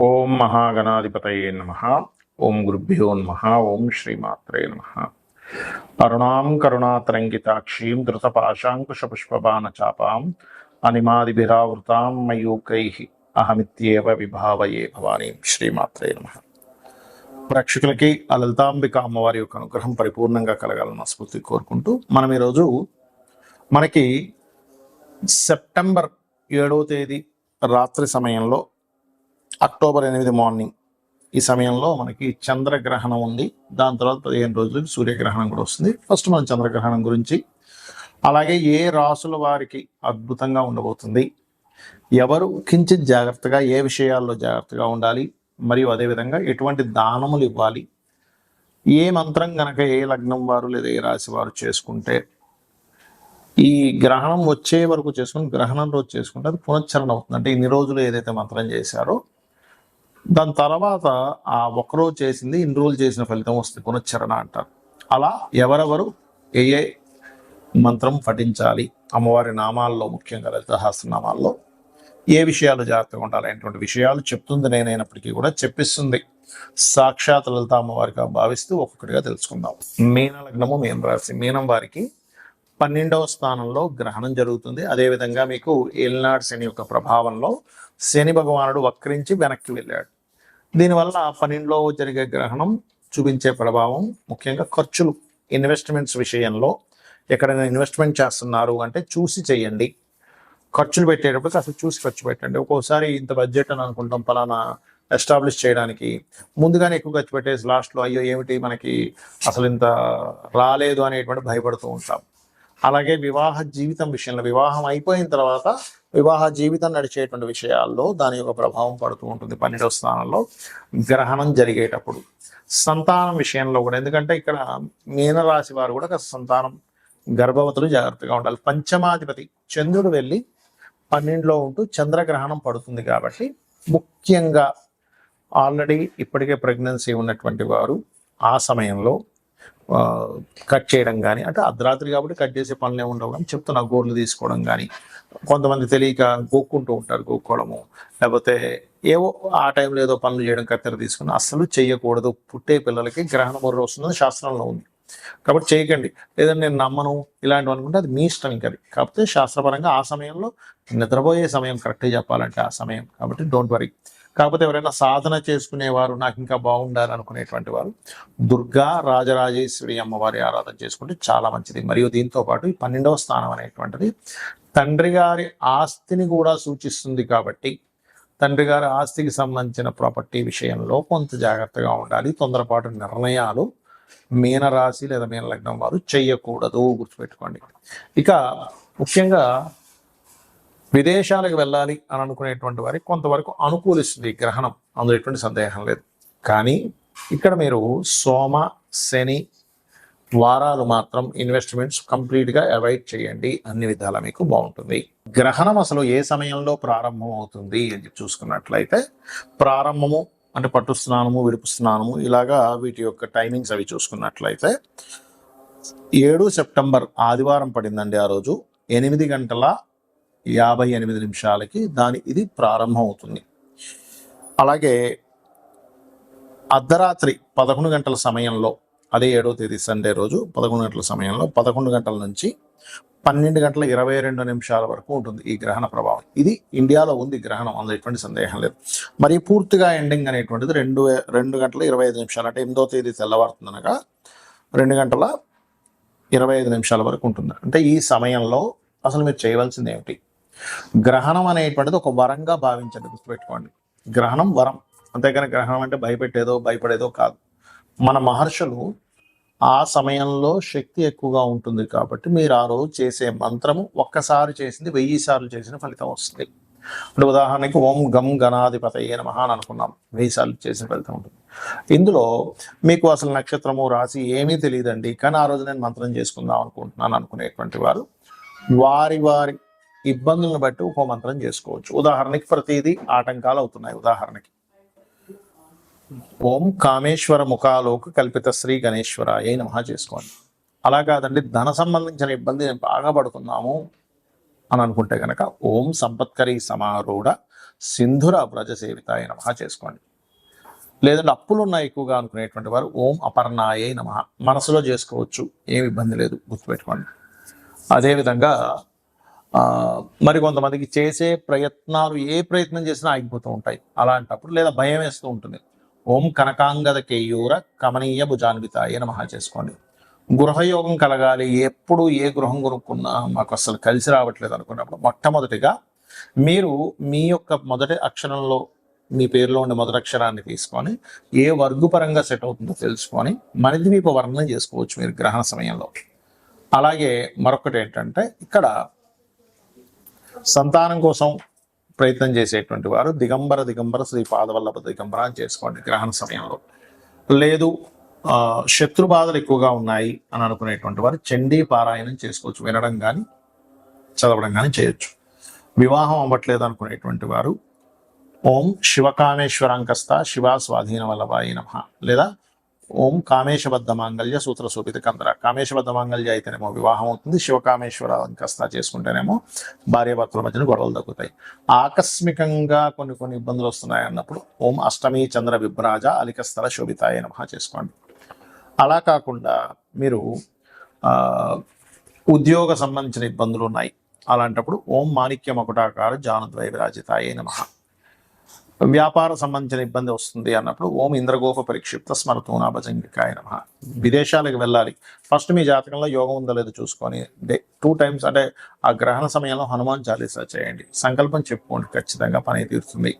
ఓం మహాగణాధిపతయే నమ. ఓం గురుభ్యో నమ. ఓం శ్రీమాత్రే నమ. అరుణాం కరుణాతరంగితాక్షీం ధృతపాశాంకుశపుష్పబాణ చాపాం అనిమాదిభిరావృతాం మయూకై అహమిత్యేవ విభావయే భవానీ. శ్రీమాత్రే నమ. ప్రేక్షకులకి ఆ లలితాంబిక అమ్మవారి యొక్క అనుగ్రహం పరిపూర్ణంగా కలగాలన్న స్ఫూర్తి కోరుకుంటూ మనం ఈరోజు మనకి సెప్టెంబర్ ఏడవ తేదీ రాత్రి సమయంలో అక్టోబర్ ఎనిమిది మార్నింగ్ ఈ సమయంలో మనకి చంద్రగ్రహణం ఉంది. దాని తర్వాత పదిహేను రోజులకి సూర్యగ్రహణం కూడా వస్తుంది. ఫస్ట్ మనం చంద్రగ్రహణం గురించి అలాగే ఏ రాసుల వారికి అద్భుతంగా ఉండబోతుంది ఎవరు కించిత్ జాగ్రత్తగా ఏ విషయాల్లో జాగ్రత్తగా ఉండాలి మరియు అదేవిధంగా ఎటువంటి దానములు ఇవ్వాలి ఏ మంత్రం గనక ఏ లగ్నం వారు లేదా ఏ రాశి వారు చేసుకుంటే ఈ గ్రహణం వచ్చే వరకు చేసుకుని గ్రహణం రోజు చేసుకుంటే అది పునశ్చరణ అవుతుంది. అంటే ఇన్ని రోజులు ఏదైతే మంత్రం చేశారో దాని తర్వాత ఆ ఒకరోజు చేసింది ఇన్ని రోజులు చేసిన ఫలితం వస్తుంది పునశ్చరణ అంటారు. అలా ఎవరెవరు ఏ ఏ మంత్రం పఠించాలి అమ్మవారి నామాల్లో ముఖ్యంగా లలితహాస్త్రనామాల్లో ఏ విషయాలు జాగ్రత్తగా ఉండాలి అనేటువంటి విషయాలు చెప్తుంది నేనైనప్పటికీ కూడా చెప్పిస్తుంది. సాక్షాత్ లలిత అమ్మవారిగా భావిస్తూ ఒక్కొక్కటిగా తెలుసుకుందాం. మీన లగ్నము మీన రాశి. మీనం వారికి పన్నెండవ స్థానంలో గ్రహణం జరుగుతుంది. అదేవిధంగా మీకు ఏలినాడు శని యొక్క ప్రభావంలో శని భగవానుడు వక్రించి వెనక్కి వెళ్ళాడు. దీనివల్ల పన్నెండులో జరిగే గ్రహణం చూపించే ప్రభావం ముఖ్యంగా ఖర్చులు ఇన్వెస్ట్మెంట్స్ విషయంలో ఎక్కడైనా ఇన్వెస్ట్మెంట్ చేస్తున్నారు అంటే చూసి చేయండి. ఖర్చులు పెట్టేటప్పుడు అసలు చూసి ఖర్చు పెట్టండి. ఒక్కోసారి ఇంత బడ్జెట్ అని అనుకుంటాం ఫలానా ఎస్టాబ్లిష్ చేయడానికి. ముందుగానే ఎక్కువ ఖర్చు పెట్టేసి లాస్ట్లో అయ్యో ఏమిటి మనకి అసలు ఇంత రాలేదు అనేటువంటి భయపడుతూ ఉంటాం. అలాగే వివాహ జీవితం విషయంలో వివాహం అయిపోయిన తర్వాత వివాహ జీవితం నడిచేటువంటి విషయాల్లో దాని యొక్క ప్రభావం పడుతూ ఉంటుంది. పన్నెండవ స్థానంలో గ్రహణం జరిగేటప్పుడు. సంతానం విషయంలో కూడా ఎందుకంటే ఇక్కడ మీనరాశి వారు కూడా కాస్త సంతానం గర్భవతులు జాగ్రత్తగా ఉండాలి. పంచమాధిపతి చంద్రుడు వెళ్ళి పన్నెండులో ఉంటూ చంద్రగ్రహణం పడుతుంది కాబట్టి ముఖ్యంగా ఆల్రెడీ ఇప్పటికే ప్రెగ్నెన్సీ ఉన్నటువంటి వారు ఆ సమయంలో కట్ చేయడం కానీ అంటే అర్ధరాత్రి కాబట్టి కట్ చేసే పనులే ఉండవు కానీ చెప్తున్నా గోర్లు తీసుకోవడం కానీ కొంతమంది తెలియక గోక్కుంటూ ఉంటారు గోక్కోవడము. లేకపోతే ఏవో ఆ టైంలో ఏదో పనులు చేయడం కత్తెర తీసుకుని అస్సలు చేయకూడదు పుట్టే పిల్లలకి గ్రహణ మొర్ర వస్తుందని శాస్త్రంలో ఉంది. కాబట్టి చేయకండి. లేదంటే నేను నమ్మను ఇలాంటివి అనుకుంటే అది మీ ఇష్టం ఇంకా అది కాకపోతే శాస్త్రపరంగా ఆ సమయంలో నిద్రపోయే సమయం కరెక్ట్గా చెప్పాలంటే ఆ సమయం. కాబట్టి డోంట్ వరీ కాకపోతే ఎవరైనా సాధన చేసుకునేవారు నాకు ఇంకా బాగుండాలి అనుకునేటువంటి వారు దుర్గా రాజరాజేశ్వరి అమ్మవారి ఆరాధన చేసుకుంటే చాలా మంచిది. మరియు దీంతో పాటు ఈ పన్నెండవ స్థానం అనేటువంటిది తండ్రి గారి ఆస్తిని కూడా సూచిస్తుంది కాబట్టి తండ్రి గారి ఆస్తికి సంబంధించిన ప్రాపర్టీ విషయంలో కొంత జాగ్రత్తగా ఉండాలి. తొందరపాటు నిర్ణయాలు మీనరాశి లేదా మీన లగ్నం వారు చేయకూడదు గుర్తుపెట్టుకోండి. ఇక ముఖ్యంగా విదేశాలకు వెళ్ళాలి అని అనుకునేటువంటి వారికి కొంతవరకు అనుకూలిస్తుంది గ్రహణం. అందులో ఎటువంటి సందేహం లేదు. కానీ ఇక్కడ మీరు సోమ శని వారాలు మాత్రం ఇన్వెస్ట్మెంట్స్ కంప్లీట్గా అవాయిడ్ చేయండి. అన్ని విధాలా మీకు బాగుంటుంది. గ్రహణం అసలు ఏ సమయంలో ప్రారంభం అవుతుంది అని చెప్పి చూసుకున్నట్లయితే ప్రారంభము అంటే పట్టు స్నానము విడుపు స్నానము ఇలాగా వీటి యొక్క టైమింగ్స్ అవి చూసుకున్నట్లయితే ఏడు సెప్టెంబర్ ఆదివారం పడిందండి ఆ రోజు. ఎనిమిది గంటల యాభై ఎనిమిది నిమిషాలకి దాని ఇది ప్రారంభం అవుతుంది అలాగే అర్ధరాత్రి పదకొండు గంటల సమయంలో అదే ఏడో తేదీ సండే రోజు పదకొండు గంటల సమయంలో పదకొండు గంటల నుంచి పన్నెండు గంటల ఇరవై రెండు నిమిషాల వరకు ఉంటుంది ఈ గ్రహణ ప్రభావం. ఇది ఇండియాలో ఉంది గ్రహణం అందులో ఎటువంటి సందేహం లేదు. మరి పూర్తిగా ఎండింగ్ అనేటువంటిది రెండు రెండు గంటల ఇరవై ఐదు నిమిషాలు అంటే ఎనిమిదో తేదీ తెల్లవారుతుందనగా రెండు గంటల ఇరవై ఐదు నిమిషాల వరకు ఉంటుంది. అంటే ఈ సమయంలో అసలు మీరు చేయవలసింది ఏమిటి? గ్రహణం అనేటువంటిది ఒక వరంగా భావించండి గుర్తుపెట్టుకోండి. గ్రహణం వరం. అంతేకాని గ్రహణం అంటే భయపెట్టేదో భయపడేదో కాదు. మన మహర్షులు ఆ సమయంలో శక్తి ఎక్కువగా ఉంటుంది కాబట్టి మీరు ఆ రోజు చేసే మంత్రము ఒక్కసారి చేసింది వెయ్యి సార్లు చేసిన ఫలితం వస్తుంది. ఇప్పుడు ఉదాహరణకి ఓం గం గణాధిపతయ్యే నమః అని అనుకున్నాం. వెయ్యి సార్లు చేసిన ఫలితం ఉంటుంది. ఇందులో మీకు అసలు నక్షత్రము రాశి ఏమీ తెలియదండి. కానీ ఆ రోజు నేను మంత్రం చేసుకుందాం అనుకుంటున్నాను అనుకునేటువంటి వారు వారి వారి ఇబ్బందులను బట్టి ఉపమంత్రం చేసుకోవచ్చు. ఉదాహరణకి ప్రతిదీ ఆటంకాలు అవుతున్నాయి. ఉదాహరణకి ఓం కామేశ్వర ముఖాలోకి కల్పిత శ్రీ గణేశ్వరాయ నమః చేసుకోండి. అలా కాదండి ధన సంబంధించిన ఇబ్బంది నేను బాగా పడుతున్నాము అని అనుకుంటే కనుక ఓం సంపత్కరి సమారూఢ సింధుర వ్రజ సేవితాయ నమ చేసుకోండి. లేదంటే అప్పులు ఉన్నాయి ఎక్కువగా అనుకునేటువంటి వారు ఓం అపర్ణాయే నమ. మనసులో చేసుకోవచ్చు ఏమి ఇబ్బంది లేదు గుర్తుపెట్టుకోండి. అదేవిధంగా మరి కొంతమందికి చేసే ప్రయత్నాలు ఏ ప్రయత్నం చేసినా ఆగిపోతూ ఉంటాయి. అలాంటప్పుడు లేదా భయం వేస్తూ ఉంటుంది. ఓం కనకాంగద కేయూర కమనీయ భుజాన్వితాయ మహా చేసుకోండి. గృహయోగం కలగాలి. ఎప్పుడు ఏ గృహం కొనుక్కున్నా మాకు అసలు కలిసి రావట్లేదు అనుకున్నప్పుడు మొట్టమొదటిగా మీరు మీ యొక్క మొదటి అక్షరంలో మీ పేరులో ఉండే మొదటి అక్షరాన్ని తీసుకొని ఏ వర్గు పరంగా సెట్ అవుతుందో తెలుసుకొని మణిద్వీప వర్ణన చేసుకోవచ్చు మీరు గ్రహణ సమయంలో. అలాగే మరొకటి ఏంటంటే ఇక్కడ సంతానం కోసం ప్రయత్నం చేసేటువంటి వారు దిగంబర దిగంబర శ్రీ పాదవల్లభ దిగంబర అని చేసుకోండి గ్రహణ సమయంలో. లేదు శత్రు బాధలు ఎక్కువగా ఉన్నాయి అని అనుకునేటువంటి వారు చండీ పారాయణం చేసుకోవచ్చు. వినడం కానీ చదవడం కానీ చేయొచ్చు. వివాహం అవ్వట్లేదు అనుకునేటువంటి వారు ఓం శివకామేశ్వరంకస్త శివ స్వాధీన వల్లభాయి నమ లేదా ఓం కామేశబద్ధ మాంగళ్య సూత్ర శోభిత కందర. కామేశబద్ధ మాంగళ్య అయితేనేమో వివాహం అవుతుంది. శివకామేశ్వర అంకస్త చేసుకుంటేనేమో భార్యాభర్తల మధ్యన గొడవలు తగ్గుతాయి. ఆకస్మికంగా కొన్ని కొన్ని ఇబ్బందులు వస్తున్నాయి అన్నప్పుడు ఓం అష్టమి చంద్ర విభ్రాజ అలికస్థల శోభితాయ నమ చేసుకోండి. అలా కాకుండా మీరు ఉద్యోగ సంబంధించిన ఇబ్బందులు ఉన్నాయి. అలాంటప్పుడు ఓం మాణిక్య మకుటాకార జానుద్వయ విరాజితాయ నమ. వ్యాపార సంబంధించిన ఇబ్బంది వస్తుంది అన్నప్పుడు ఓం ఇంద్రగోప పరిక్షిప్త స్మరతూనా భజంగికాయ నమ. విదేశాలకు వెళ్ళాలి. ఫస్ట్ మీ జాతకంలో యోగం ఉందో లేదో చూసుకొని డే టూ టైమ్స్ అంటే ఆ గ్రహణ సమయంలో హనుమాన్ చాలీసా చేయండి. సంకల్పం చెప్పుకోండి. ఖచ్చితంగా పని తీరుతుంది.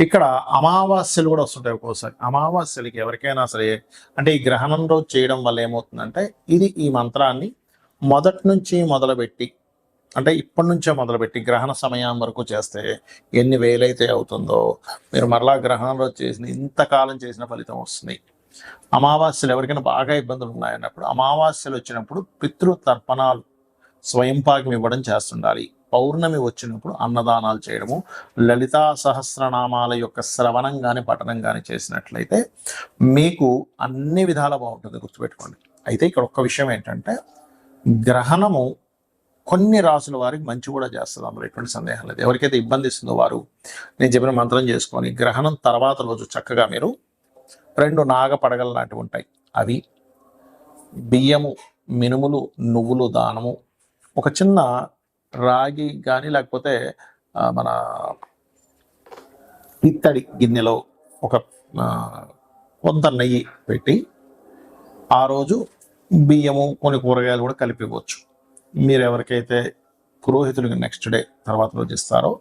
ఇక్కడ అమావాస్యలు కూడా వస్తుంటాయి ఒక్కోసారి. అమావాస్యలకి ఎవరికైనా సరే అంటే ఈ గ్రహణం రోజు చేయడం వల్ల ఏమవుతుందంటే ఇది ఈ మంత్రాన్ని మొదటి నుంచి మొదలుపెట్టి అంటే ఇప్పటి నుంచే మొదలుపెట్టి గ్రహణ సమయం వరకు చేస్తే ఎన్ని వేలైతే అవుతుందో మీరు మరలా గ్రహణంలో చేసిన ఇంతకాలం చేసిన ఫలితం వస్తుంది. అమావాస్యలు ఎవరికైనా బాగా ఇబ్బందులు ఉన్నాయన్నప్పుడు అమావాస్యలు వచ్చినప్పుడు పితృతర్పణాలు స్వయంపాకం ఇవ్వడం చేస్తుండాలి. పౌర్ణమి వచ్చినప్పుడు అన్నదానాలు చేయడము లలితా సహస్రనామాల యొక్క శ్రవణం కానీ పఠనం కానీ చేసినట్లయితే మీకు అన్ని విధాల బాగుంటుంది గుర్తుపెట్టుకోండి. అయితే ఇక్కడ ఒక్క విషయం ఏంటంటే గ్రహణము కొన్ని రాసుల వారికి మంచి కూడా చేస్తుంది అందులో ఎటువంటి సందేహం లేదు. ఎవరికైతే ఇబ్బంది ఇస్తుందో వారు నేను చెప్పిన మంత్రం చేసుకొని గ్రహణం తర్వాత రోజు చక్కగా మీరు రెండు నాగ పడగలు లాంటివి ఉంటాయి. అవి బియ్యము మినుములు నువ్వులు దానము ఒక చిన్న రాగి కానీ లేకపోతే మన ఇత్తడి గిన్నెలో ఒక కొంత నెయ్యి పెట్టి ఆ రోజు బియ్యము కొన్ని కూరగాయలు కూడా కలిపివచ్చు మీరు ఎవరికైతే పురోహితులకు నెక్స్ట్ డే తర్వాత రోజు ఇస్తారో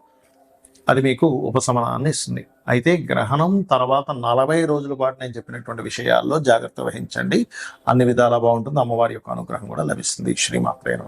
అది మీకు ఉపశమనాన్ని ఇస్తుంది. అయితే గ్రహణం తర్వాత నలభై రోజుల పాటు నేను చెప్పినటువంటి విషయాల్లో జాగ్రత్త వహించండి. అన్ని విధాలా బాగుంటుంది. అమ్మవారి యొక్క అనుగ్రహం కూడా లభిస్తుంది. శ్రీమాత్రేణ